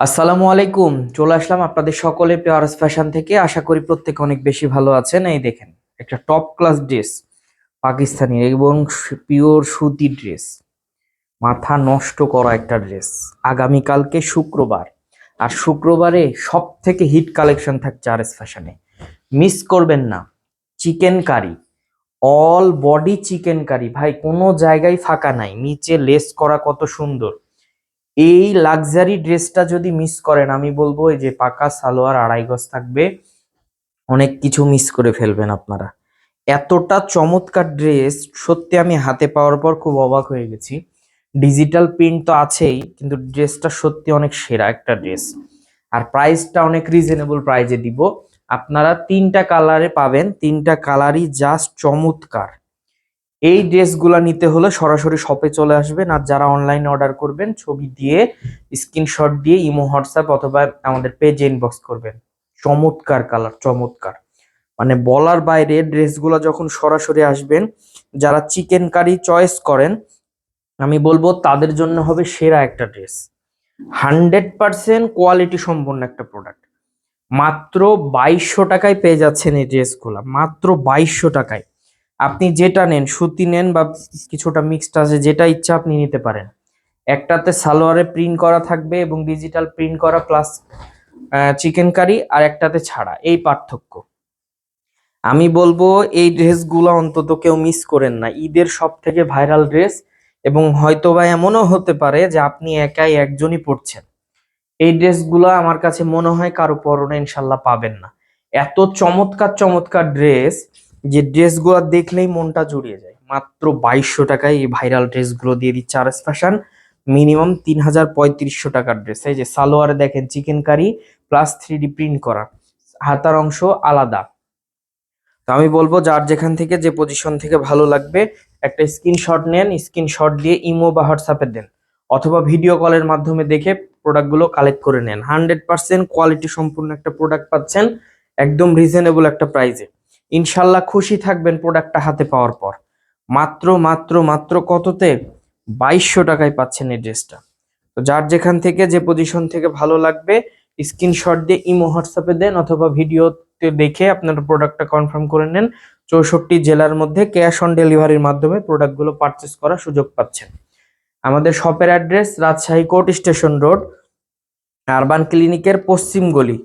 আসসালামু আলাইকুম। চলে আসলাম আপনাদের সকলে পেয়ারস ফ্যাশন থেকে। আশা করি প্রত্যেকে অনেক বেশি ভালো আছেন। এই দেখেন, একটা টপ ক্লাস ড্রেস পাকিস্তানি এবং পিওর সুতি ড্রেস মাথা নষ্ট করা একটা ড্রেস আগামীকালকে শুক্রবার। আর শুক্রবারে সব থেকে হিট কালেকশন থাকছে আর এস ফ্যাশনে। মিস করবেন না। Chikankari all body chikankari ভাই, কোনো জায়গায় ফাঁকা নাই। নিচে লেস করা কত সুন্দর। এই লাক্সারি ড্রেসটা যদি মিস করেন, আমি বলব যে পাকা সালোয়ার আড়াই গজ থাকবে, অনেক কিছু মিস করে ফেলবেন আপনারা। এতটা চমৎকার ড্রেস সত্যি আমি হাতে পাওয়ার পর খুব অবাক হয়ে গেছি। ডিজিটাল প্রিন্ট তো আছেই, কিন্তু ড্রেসটা সত্যি অনেক সেরা একটা ড্রেস আর প্রাইসটা অনেক রিজনেবল প্রাইজে দিব। আপনারা তিনটা কালারে পাবেন, তিনটা কালারই জাস্ট চমৎকার। এই ড্রেসগুলো নিতে হলে সরাসরি শপে চলে আসবেন আর যারা অনলাইনে অর্ডার করবেন, ছবি দিয়ে স্ক্রিনশট দিয়ে, ইমো, হোয়াটসঅ্যাপ অথবা আমাদের পেজে ইনবক্স করবেন। চমৎকার কালার চমৎকার। মানে বলার বাইরে ড্রেসগুলো যখন সরাসরি আসবেন, যারা চিকেন কারি চয়েস করেন, আমি বলব তাদের জন্য হবে সেরা একটা ড্রেস হান্ড্রেড পার্সেন্ট কোয়ালিটি সম্পন্ন একটা প্রোডাক্ট মাত্র বাইশশো টাকায় পেয়ে যাচ্ছেন এই ড্রেসগুলো মাত্র বাইশশো টাকায়। আপনি যেটা নেন, সুতি নেন বা কিছুটা মিক্সড আছে, যেটা ইচ্ছা আপনি নিতে পারেন। একটাতে সালোয়ারে প্রিন্ট করা থাকবে এবং ডিজিটাল প্রিন্ট করা প্লাস চিকেন কারি আর একটাতে ছাড়া। এই পার্থক্য। আমি বলব এই ড্রেসগুলো অন্তত কেউ মিস করেন না। ঈদের সব থেকে ভাইরাল ড্রেস এবং হয়তো বা এমনও হতে পারে যে আপনি একাই একজনই পড়ছেন এই ড্রেসগুলো আমার কাছে মনে হয় কারও পরনে ইনশাল্লাহ পাবেন না। এত চমৎকার চমৎকার ড্রেস যে ড্রেসগুলো দেখলেই মনটা জুড়িয়ে যায়। মাত্র বাইশশো টাকায় এই ভাইরাল ড্রেসগুলো দিয়ে দিচ্ছে আর ফ্যাশন। মিনিমাম তিন হাজার পঁয়ত্রিশশো টাকার ড্রেস। এই যে সালোয়ারে দেখেন, chikankari plus three D print করা। হাতার অংশ আলাদা। তো আমি বলব, যার যেখান থেকে যে পজিশন থেকে ভালো লাগবে, একটা স্ক্রিনশট নেন স্ক্রিনশট দিয়ে ইমো বা হোয়াটসঅ্যাপে দেন। অথবা ভিডিও কলের মাধ্যমে দেখে প্রোডাক্টগুলো কালেক্ট করে নেন। হান্ড্রেড পার্সেন্ট কোয়ালিটি সম্পূর্ণ একটা প্রোডাক্ট পাচ্ছেন, একদম রিজনেবল একটা প্রাইসে ইনশাল্লাহ খুশি থাকবেন প্রোডাক্টটা হাতে পাওয়ার পর। মাত্র মাত্র মাত্র কততে? বাইশশো টাকায় পাচ্ছেন এই ড্রেসটা তো যার যেখান থেকে যে পজিশন থেকে ভালো লাগবে স্ক্রিনশট দিয়ে ইমো, হোয়াটসঅ্যাপে দেন অথবা ভিডিওতে দেখে আপনার প্রোডাক্টটা কনফার্ম করে নেন। চৌষট্টি জেলার মধ্যে ক্যাশ অন ডেলিভারির মাধ্যমে প্রোডাক্টগুলো পারচেস করার সুযোগ পাচ্ছেন। আমাদের শপের address Rajshahi court station road urban ক্লিনিকের পশ্চিম গলি,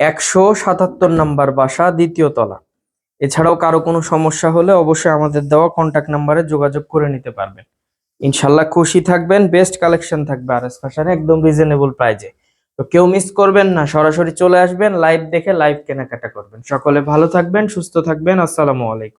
একশো সাতাত্তর নম্বর বাসা, দ্বিতীয় তলা। এছাড়াও কারও কোনো সমস্যা হলে অবশ্যই আমাদের দেওয়া কন্ট্যাক্ট নাম্বারে যোগাযোগ করে নিতে পারবেন। ইনশাল্লাহ খুশি থাকবেন বেস্ট কালেকশন থাকবে আর এস ফ্যাশনে একদম রিজনেবল প্রাইজে তো কেউ মিস করবেন না, সরাসরি চলে আসবেন লাইভ দেখে লাইভ কেনাকাটা করবেন। সকলে ভালো থাকবেন, সুস্থ থাকবেন, আসসালামু আলাইকুম।